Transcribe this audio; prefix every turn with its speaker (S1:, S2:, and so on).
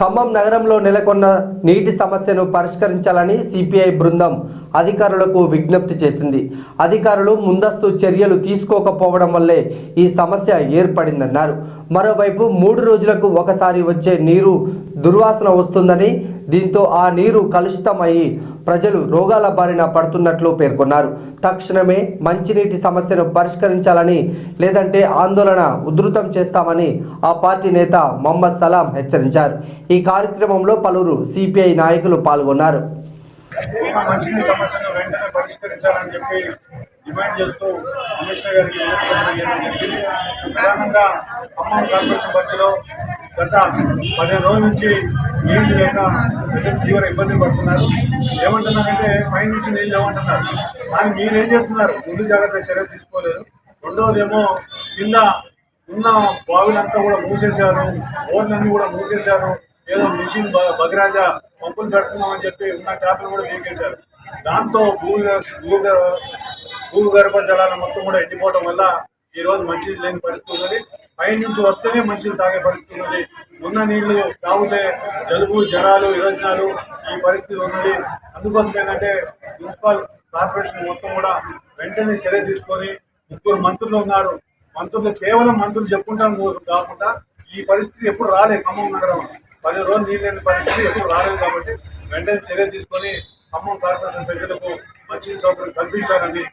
S1: ఖమ్మం నగరంలో నెలకొన్న నీటి సమస్యను పరిష్కరించాలని సిపిఐ బృందం అధికారులకు విజ్ఞప్తి చేసింది. అధికారులు ముందస్తు చర్యలు తీసుకోకపోవడం వల్లే ఈ సమస్య ఏర్పడిందన్నారు. మరోవైపు మూడు రోజులకు ఒకసారి వచ్చే నీరు దుర్వాసన వస్తుందని దీంతో ఆ నీరు కలుషితమయ్యి ప్రజలు రోగాల బారిన పడుతున్నట్లు పేర్కొన్నారు. తక్షణమే మంచినీటి సమస్యను పరిష్కరించాలని లేదంటే ఆందోళన ఉధృతం చేస్తామని ఆ పార్టీ నేత మొహమ్మద్ సలాం హెచ్చరించారు. ఈ కార్యక్రమంలో పలువురు సిపిఐ నాయకులు పాల్గొన్నారు.
S2: సమస్యను వెంటనే పరిష్కరించాలని చెప్పి డిమాండ్ చేస్తూ కమిషనర్ గారికి ప్రధానంగా ఖమ్మం కార్పొరేషన్ పరిధిలో గత పదిహేను రోజుల నుంచి నీళ్ళు లేక తీవ్ర ఇబ్బందులు పడుతున్నారు ఏమంటున్నారంటే పై నుంచి నీళ్ళు లేవంటున్నారు కానీ మీరేం ఏం చేస్తున్నారు ముందు జాగ్రత్త చర్యలు తీసుకోలేదు రెండోది ఏమో కింద ఉన్న బావిలంతా కూడా మూసేశారు బోర్లన్నీ కూడా మూసేశారు ఏదో మిషన్ బ- పంపులు పెడుతున్నామని చెప్పి ఉన్న ట్యాప్లు కూడా వీకేశారు దాంతో భూ భూగర్భ జలాలు మొత్తం కూడా ఎండిపోవడం వల్ల ఈరోజు మంచిది మంచినీళ్ళు లేని పరిస్థితి ఉన్నది. పై నుంచి వస్తేనే మంచినీళ్ళు తాగే పరిస్థితి ఉన్నది. ఉన్న నీళ్ళు తాగితే జలుబు జ్వరాలు విరోచనాలు ఈ పరిస్థితి ఉన్నది. అందుకోసం ఏంటంటే మున్సిపల్ కార్పొరేషన్ మొత్తం కూడా వెంటనే చర్య తీసుకొని ముగ్గురు మంత్రులు ఉన్నారు. మంత్రులు కేవలం మంత్రులు చెప్పుకుంటాం కాకుండా ఈ పరిస్థితి ఎప్పుడు రాలేదు ఖమ్మం నగరం పది రోజులు నీళ్ళు లేని పరిస్థితి ఎప్పుడు రాలేదు కాబట్టి వెంటనే చర్య తీసుకొని ఖమ్మం కార్పొరేషన్ ప్రజలకు మంచి సౌకర్యం కల్పించాలని